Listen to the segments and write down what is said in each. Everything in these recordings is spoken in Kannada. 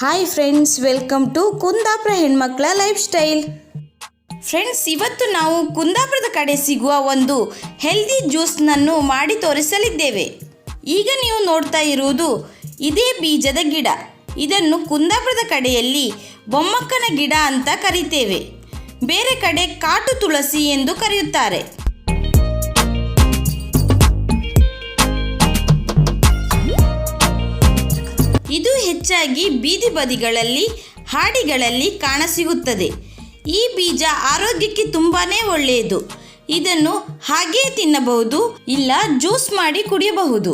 Hi friends welcome to Kundapura ಹೆಣ್ಮಕ್ಳ ಲೈಫ್ ಸ್ಟೈಲ್ ಫ್ರೆಂಡ್ಸ್ ಇವತ್ತು ನಾವು ಕುಂದಾಪುರದ ಕಡೆ ಸಿಗುವ ಒಂದು ಹೆಲ್ದಿ ಜ್ಯೂಸ್ನನ್ನು ಮಾಡಿ ತೋರಿಸಲಿದ್ದೇವೆ. ಈಗ ನೀವು ನೋಡ್ತಾ ಇರುವುದು ಇದೇ ಬೀಜದ ಗಿಡ. ಇದನ್ನು ಕುಂದಾಪುರದ ಕಡೆಯಲ್ಲಿ ಬೊಮ್ಮಕ್ಕನ ಗಿಡ ಅಂತ ಕರೀತೇವೆ. ಬೇರೆ ಕಡೆ ಕಾಟು ತುಳಸಿ ಎಂದು ಕರೆಯುತ್ತಾರೆ. ಇದು ಹೆಚ್ಚಾಗಿ ಬೀದಿ ಬದಿಗಳಲ್ಲಿ, ಹಾಡಿಗಳಲ್ಲಿ ಕಾಣಸಿಗುತ್ತದೆ. ಈ ಬೀಜ ಆರೋಗ್ಯಕ್ಕೆ ತುಂಬಾ ಒಳ್ಳೆಯದು. ಇದನ್ನು ಹಾಗೇ ತಿನ್ನಬಹುದು, ಇಲ್ಲ ಜ್ಯೂಸ್ ಮಾಡಿ ಕುಡಿಯಬಹುದು.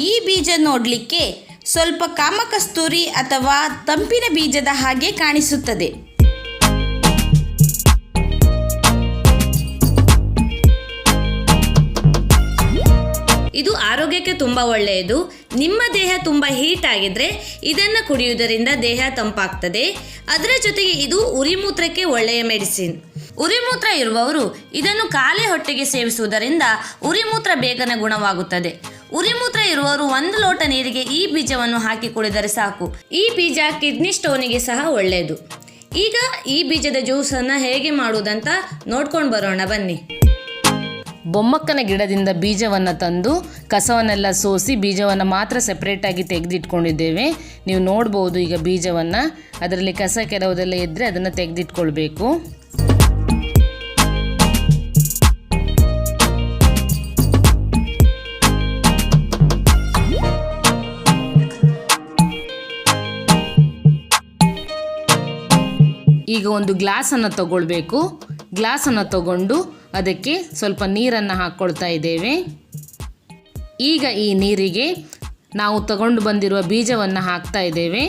ಈ ಬೀಜ ನೋಡಲಿಕ್ಕೆ ಸ್ವಲ್ಪ ಕಾಮಕಸ್ತೂರಿ ಅಥವಾ ತಂಪಿನ ಬೀಜದ ಹಾಗೆ ಕಾಣಿಸುತ್ತದೆ. ಆರೋಗ್ಯಕ್ಕೆ ತುಂಬ ಒಳ್ಳೆಯದು. ನಿಮ್ಮ ದೇಹ ತುಂಬ ಹೀಟ್ ಆಗಿದ್ರೆ ಇದನ್ನು ಕುಡಿಯುವುದರಿಂದ ದೇಹ ತಂಪಾಗ್ತದೆ. ಅದರ ಜೊತೆಗೆ ಇದು ಉರಿಮೂತ್ರಕ್ಕೆ ಒಳ್ಳೆಯ ಮೆಡಿಸಿನ್. ಉರಿಮೂತ್ರ ಇರುವವರು ಇದನ್ನು ಕಾಲೆ ಹೊಟ್ಟೆಗೆ ಸೇವಿಸುವುದರಿಂದ ಉರಿಮೂತ್ರ ಬೇಗನೆ ಗುಣವಾಗುತ್ತದೆ. ಉರಿಮೂತ್ರ ಇರುವವರು ಒಂದು ಲೋಟ ನೀರಿಗೆ ಈ ಬೀಜವನ್ನು ಹಾಕಿ ಕುಡಿದರೆ ಸಾಕು. ಈ ಬೀಜ ಕಿಡ್ನಿ ಸ್ಟೋನಿಗೆ ಸಹ ಒಳ್ಳೆಯದು. ಈಗ ಈ ಬೀಜದ ಜ್ಯೂಸನ್ನು ಹೇಗೆ ಮಾಡುವುದಂತ ನೋಡ್ಕೊಂಡು ಬರೋಣ ಬನ್ನಿ. ಬೊಮ್ಮಕ್ಕನ ಗಿಡದಿಂದ ಬೀಜವನ್ನು ತಂದು ಕಸವನ್ನೆಲ್ಲ ಸೋಸಿ ಬೀಜವನ್ನು ಮಾತ್ರ ಸೆಪ್ರೇಟಾಗಿ ತೆಗೆದಿಟ್ಕೊಂಡಿದ್ದೇವೆ. ನೀವು ನೋಡ್ಬೋದು ಈಗ ಬೀಜವನ್ನು. ಅದರಲ್ಲಿ ಕಸ ಕೆಲವುದೆಲ್ಲ ಇದ್ದರೆ ಅದನ್ನು ತೆಗೆದಿಟ್ಕೊಳ್ಬೇಕು. ಈಗ ಒಂದು ಗ್ಲಾಸನ್ನು ತಗೊಳ್ಬೇಕು. ಗ್ಲಾಸನ್ನು ತಗೊಂಡು ಅದಕ್ಕೆ ಸ್ವಲ್ಪ ನೀರನ್ನು ಹಾಕ್ಕೊಳ್ತಾ ಇದ್ದೇವೆ. ಈಗ ಈ ನೀರಿಗೆ ನಾವು ತಗೊಂಡು ಬಂದಿರುವ ಬೀಜವನ್ನು ಹಾಕ್ತಾ ಇದ್ದೇವೆ.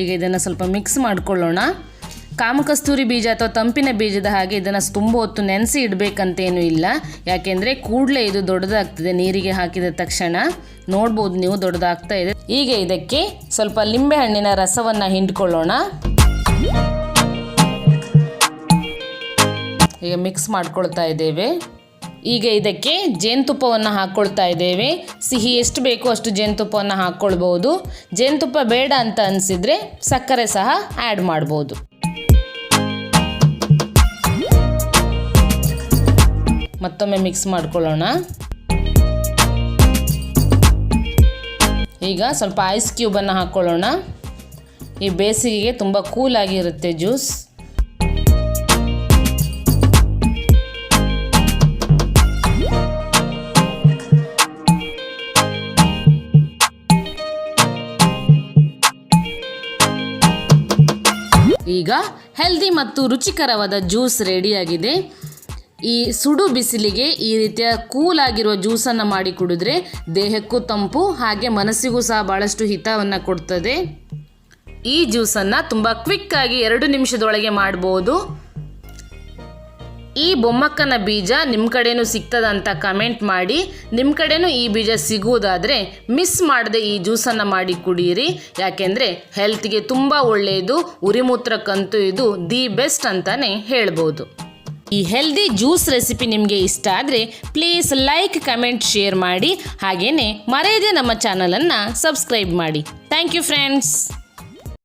ಈಗ ಇದನ್ನು ಸ್ವಲ್ಪ ಮಿಕ್ಸ್ ಮಾಡಿಕೊಳ್ಳೋಣ. ಕಾಮಕಸ್ತೂರಿ ಬೀಜ ಅಥವಾ ತಂಪಿನ ಬೀಜದ ಹಾಗೆ ಇದನ್ನು ತುಂಬ ಹೊತ್ತು ನೆನೆಸಿ ಇಡಬೇಕಂತೇನೂ ಇಲ್ಲ. ಯಾಕೆಂದರೆ ಕೂಡಲೇ ಇದು ದೊಡ್ಡದಾಗ್ತದೆ. ನೀರಿಗೆ ಹಾಕಿದ ತಕ್ಷಣ ನೋಡ್ಬೋದು ನೀವು ದೊಡ್ಡದಾಗ್ತಾ ಇದೆ. ಈಗ ಇದಕ್ಕೆ ಸ್ವಲ್ಪ ಲಿಂಬೆಹಣ್ಣಿನ ರಸವನ್ನು ಹಿಂಡ್ಕೊಳ್ಳೋಣ. ಈಗ ಮಿಕ್ಸ್ ಮಾಡ್ಕೊಳ್ತಾ ಇದ್ದೇವೆ. ಈಗ ಇದಕ್ಕೆ ಜೇನುತುಪ್ಪವನ್ನು ಹಾಕ್ಕೊಳ್ತಾ ಇದ್ದೇವೆ. ಸಿಹಿ ಎಷ್ಟು ಬೇಕೋ ಅಷ್ಟು ಜೇನುತುಪ್ಪವನ್ನು ಹಾಕ್ಕೊಳ್ಬೋದು ಜೇನುತುಪ್ಪ ಬೇಡ ಅಂತ ಅನಿಸಿದರೆ ಸಕ್ಕರೆ ಸಹ ಆ್ಯಡ್ ಮಾಡ್ಬೋದು. ಮತ್ತೊಮ್ಮೆ ಮಿಕ್ಸ್ ಮಾಡ್ಕೊಳ್ಳೋಣ. ಈಗ ಸ್ವಲ್ಪ ಐಸ್ ಕ್ಯೂಬನ್ನು ಹಾಕ್ಕೊಳ್ಳೋಣ ಈ ಬೇಸಿಗೆಗೆ ತುಂಬ ಕೂಲಾಗಿರುತ್ತೆ ಜ್ಯೂಸ್ ಈಗ ಹೆಲ್ದಿ ಮತ್ತು ರುಚಿಕರವಾದ ಜ್ಯೂಸ್ ರೆಡಿಯಾಗಿದೆ ಈ ಸುಡು ಬಿಸಿಲಿಗೆ ಈ ರೀತಿಯ ಕೂಲ್ ಆಗಿರುವ ಜ್ಯೂಸನ್ನು ಮಾಡಿ ಕುಡಿದ್ರೆ ದೇಹಕ್ಕೂ ತಂಪು, ಹಾಗೆ ಮನಸ್ಸಿಗೂ ಸಹ ಭಾಳಷ್ಟು ಹಿತವನ್ನು ಕೊಡ್ತದೆ. ಈ ಜ್ಯೂಸನ್ನು ತುಂಬ ಕ್ವಿಕ್ಕಾಗಿ ಎರಡು ನಿಮಿಷದೊಳಗೆ ಮಾಡ್ಬೋದು. ಈ ಬೊಮ್ಮಕ್ಕನ ಬೀಜ ನಿಮ್ಮ ಕಡೆನೂ ಸಿಗ್ತದಂತ ಕಮೆಂಟ್ ಮಾಡಿ. ನಿಮ್ಮ ಕಡೆನೂ ಈ ಬೀಜ ಸಿಗುವುದಾದರೆ ಮಿಸ್ ಮಾಡದೆ ಈ ಜ್ಯೂಸನ್ನು ಮಾಡಿ ಕುಡಿಯಿರಿ ಯಾಕೆಂದರೆ ಹೆಲ್ತ್ಗೆ ತುಂಬ ಒಳ್ಳೆಯದು ಉರಿಮೂತ್ರಕ್ಕಂತೂ ಇದು ದಿ ಬೆಸ್ಟ್ ಅಂತಲೇ ಹೇಳ್ಬೋದು. ಈ ಹೆಲ್ದಿ ಜ್ಯೂಸ್ ರೆಸಿಪಿ ನಿಮಗೆ ಇಷ್ಟ ಆದರೆ ಪ್ಲೀಸ್ ಲೈಕ್ ಕಮೆಂಟ್ ಶೇರ್ ಮಾಡಿ. ಹಾಗೆಯೇ ಮರೆಯದೆ ನಮ್ಮ ಚಾನಲನ್ನು ಸಬ್ಸ್ಕ್ರೈಬ್ ಮಾಡಿ. Thank you friends